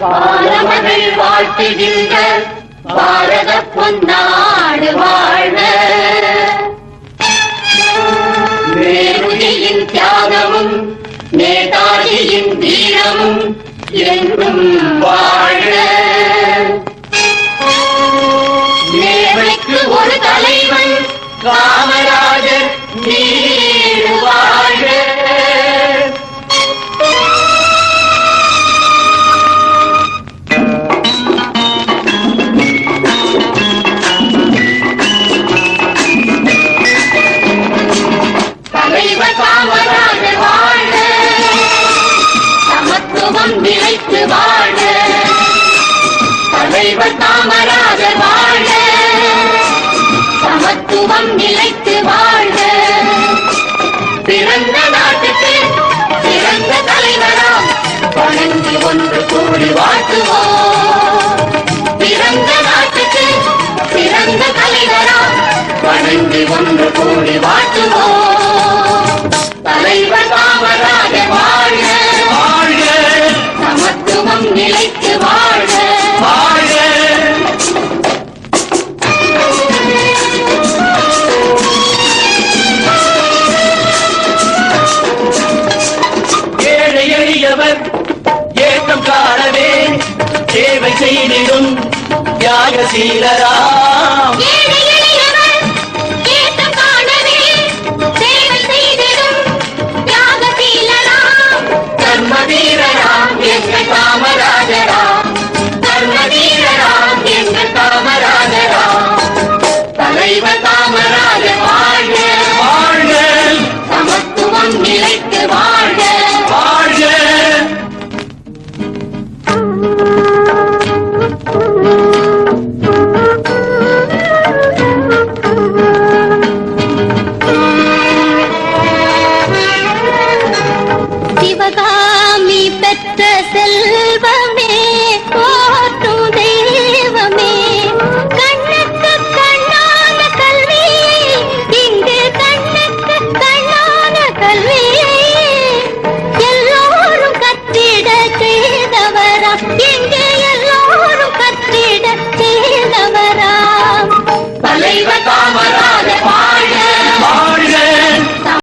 பாலமகள் வாழ்த்துகின்ற பாரத பொன்னாடு வாழ்க. நேருதியின் தியாகமும் நேதாஜியின் வீரமும் என்றும் வாழ்க. நேர்மைக்கு ஒரு தலைவன் காமராஜர். சமத்துவம் நிலைத்து வாழ்க தலைவர் காமராஜர் வாழ. சமத்துவம் நிலைத்து வாழ. பிறந்த நாட்டுக்கு பிறந்த தலைவராம் வணங்கி ஒன்று கூடி வாழ்த்துவோம். பிறந்த நாட்டுக்கு பிறந்த தலைவராம் வணங்கி ஒன்று கூடி வாழ்த்துவோம். ஏற்றம் காணவே சேவை செய்திடும் தியாக சீலராம் 天边。